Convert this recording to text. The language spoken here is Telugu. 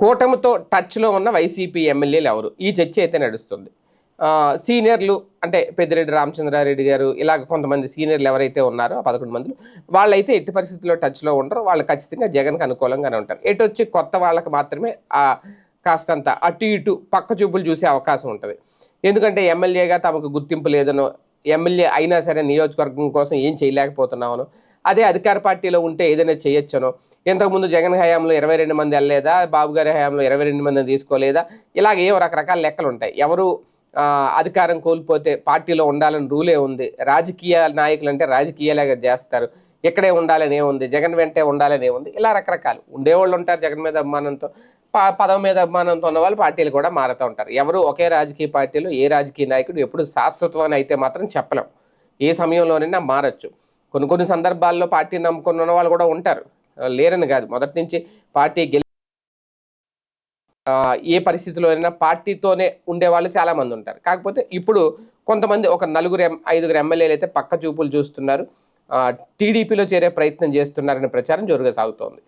కూటమితో టచ్లో ఉన్న వైసీపీ ఎమ్మెల్యేలు ఎవరు? ఈ చర్చ అయితే నడుస్తుంది. సీనియర్లు అంటే పెద్దిరెడ్డి రామచంద్రారెడ్డి గారు ఇలాగ కొంతమంది సీనియర్లు ఎవరైతే ఉన్నారో ఆ పదకొండు మంది వాళ్ళైతే ఎట్టి పరిస్థితుల్లో టచ్లో ఉండరు. వాళ్ళు ఖచ్చితంగా జగన్కి అనుకూలంగానే ఉంటారు. ఎటు వచ్చి కొత్త వాళ్ళకి మాత్రమే కాస్తంత అటు ఇటు పక్క చూపులు చూసే అవకాశం ఉంటుంది. ఎందుకంటే ఎమ్మెల్యేగా తమకు గుర్తింపు లేదనో ఎమ్మెల్యే అయినా సరే నియోజకవర్గం కోసం ఏం చేయలేకపోతున్నామనో అదే అధికార పార్టీలో ఉంటే ఏదైనా చేయొచ్చనో. ఇంతకుముందు జగన్ హయాంలో ఇరవై రెండు మంది వెళ్ళలేదా? బాబు గారి హయాంలో ఇరవై రెండు మందిని తీసుకోలేదా? ఇలాగ రకరకాల లెక్కలు ఉంటాయి. ఎవరు అధికారం కోల్పోతే పార్టీలో ఉండాలని రూలే ఉంది. రాజకీయ నాయకులు అంటే రాజకీయాలుగా చేస్తారు. ఇక్కడే ఉండాలనే ఉంది. జగన్ వెంటే ఉండాలనే ఉంది. ఇలా రకరకాలు. ఉండేవాళ్ళు ఉంటారు జగన్ మీద అభిమానంతో. ప- పదవి మీద అభిమానంతో ఉన్న వాళ్ళు పార్టీలు కూడా మారుతూ ఉంటారు. ఎవరు ఒకే రాజకీయ పార్టీలో ఏ రాజకీయ నాయకుడు ఎప్పుడు శాశ్వతం అయితే మాత్రం చెప్పలేం. ఏ సమయంలోనైనా మారచ్చు. కొన్ని కొన్ని సందర్భాల్లో పార్టీ నమ్ముకున్న వాళ్ళు కూడా ఉంటారు. లేరని కాదు. మొదటి నుంచి పార్టీ గెలి ఏ పరిస్థితిలో అయినా పార్టీతోనే ఉండేవాళ్ళు చాలామంది ఉంటారు. కాకపోతే ఇప్పుడు కొంతమంది ఒక నలుగురు ఎం- ఐదుగురు ఎమ్మెల్యేలు అయితే పక్క చూపులు చూస్తున్నారు. టీడీపీలో చేరే ప్రయత్నం చేస్తున్నారనే ప్రచారం జోరుగా సాగుతోంది.